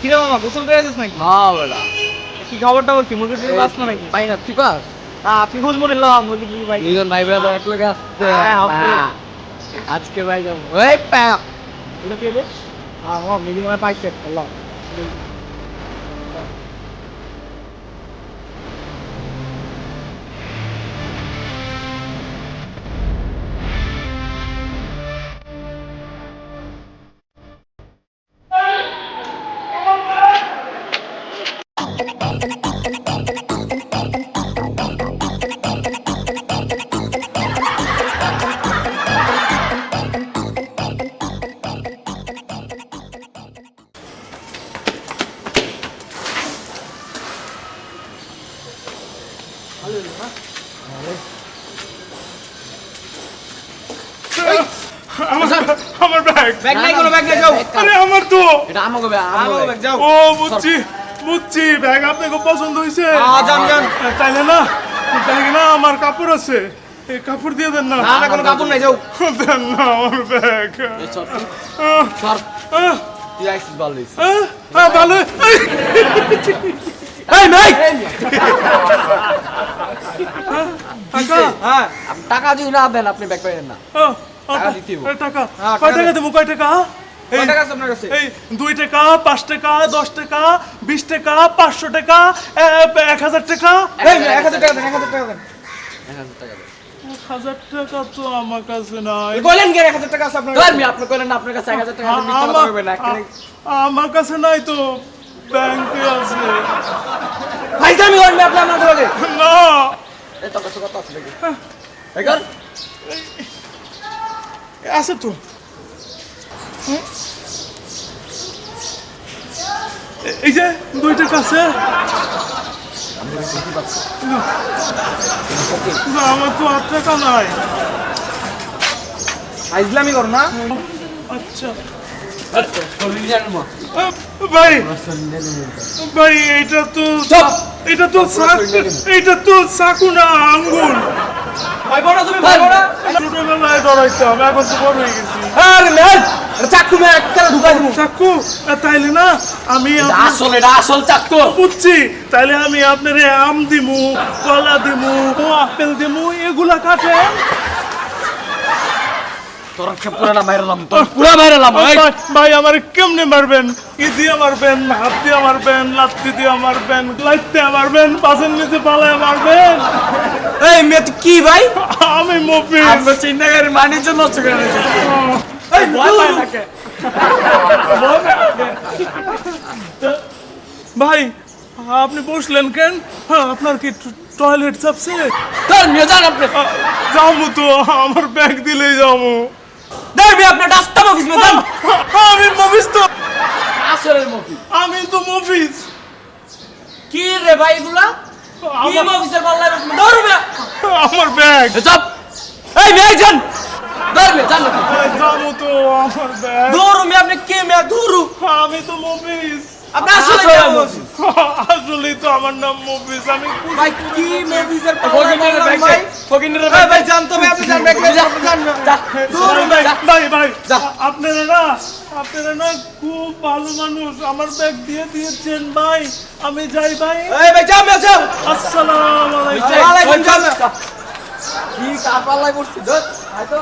কিরে মামা গোসল করে আছিস নাকি? হ্যাঁ বেটা। কি খবরটা বল কি মুরগি টুরগি পাস না নাকি? পাই না তুই পাস আপনি খোঁজ মনে লাম মুরগি টুরগি পাই। দুজন ভাই বেটা এক লগে হ্যাঁ। হ্যাঁ। আজকে ভাই যাব। ওই প্যা এটা কি রে হ্যাঁ ও মিনিমাম মানে পাইছে আল্লাহ আমার ব্যাগ ব্যাগ নাই কোনো ব্যাগ নাই যাও। আরে আমার তো। এটা আমাকে বে আমাকে আমাকে ব্যাগ। যাও। ও বুঝছি বুঝছি ব্যাগ আপনাকে পছন্দ হয়েছে। আ, যান, যান। তাইলে না ব্যাগে না আমার কাপড় আছে। এই কাপড় দিয়ে দেন না। না না কোনো কাপড় নাই যাও। দেন না আমার ব্যাগ। চল। তুই ভালো হইছে ভালো। এই, এই নাই টাকা হ্যাঁ। টাকা যদি না দেন আপনি ব্যাক পাইবেন না। টাকা দিতে হবে। টাকা। হ্যাঁ, কয় টাকা টাকা দেবো কয় টাকা? এই কয় টাকা আছে আপনার কাছে? এই দুই টাকা পাঁচ টাকা দশ টাকা বিশ টাকা পাঁচশো টাকা এক হাজার টাকা। এক হাজার টাকা দেন এক হাজার টাকা দেন। এক হাজার টাকা দেন। এক হাজার টাকা তো আমার কাছে নাই। বলেন কে এক হাজার টাকা আছে আপনার ধর আপনি কইলেন না আপনার কাছে এক হাজার টাকা মিথ্যা কথা না আমার কাছে নাই তো ব্যাংকে আছে। করেন না আপনি লগে? আছে তো এই যে দুই টাকা আছে না, আমার তো টাকা নাই। ফাইজলামি করো না। আচ্ছা। ভাই ভাই এটা তো এটা তো এটা তো চাকু না আঙ্গুল। ভাই বড় তুমি ভাই বড়। ছোটবেলায় ডরাইতাম এখন তো বড় হয়ে গেছি। আরে মেল চাকু মে একটা ঢুকাই দিমু চাকু তাইলে না আমি আসল এটা আসল চাকু। বুঝছি তাইলে আমি আপনার আম দিমু কলা দিমু আপেল দিমু এগুলা কাটেন তোর আজকে পুরাটা মাইরালাম তোর পুরা মাইরালাম ভাই, ভাই আমার কেমনে মারবেন? কি দিয়ে মারবেন হাত দিয়ে মারবেন লাত্তি দিয়ে মারবেন লাইতে মারবেন পাশের নিচে পালায় মারবেন। এই মেয়ে কি ভাই? আমি মফি আমরা মানির জন্য হচ্ছে এই ভয় পায় নাকে? ভাই আপনি বসলেন কেন? হ্যাঁ, আপনার কি টয়লেট চাপছে? তোর নিয়ে আপনি। যাব তো আমার ব্যাগ দিলেই যাব দেখ মেয়ে আপনি রাস্তা অফিস মে দেন আমি মফিস তো। আসলের মফি আমি তো মফিস কি রে ভাই এগুলা? কি আমার- অফিসের পাল্লা দৌড় মেয়ে আমার ব্যাগ। চাপ। এই মেয়ে যান ধর মে জান যাব তো আমার ব্যাগ। দৌড় মেয়ে আপনি কে মেয়ে? দৌড় আমি তো মফিস আপনি আসলে আসলে। আসলেই তো আমার নাম মফিস আমি ভাই কি ফকিনের ব্যাগ দে ফকিনের ভাই ভাই জান তো আপনি জান যান জান ভাই ভাই ভাই আপনারা না আপনারা না খুব ভালো মানুষ। আমার ব্যাগ দিয়ে দিয়েছেন ভাই। আমি যাই ভাই। এই ভাই যাও যাও। আসসালামু আলাইকুম। ওয়ালাইকুম সালাম। কি কার পাল্লায় পড়ছি ধর আয় তো।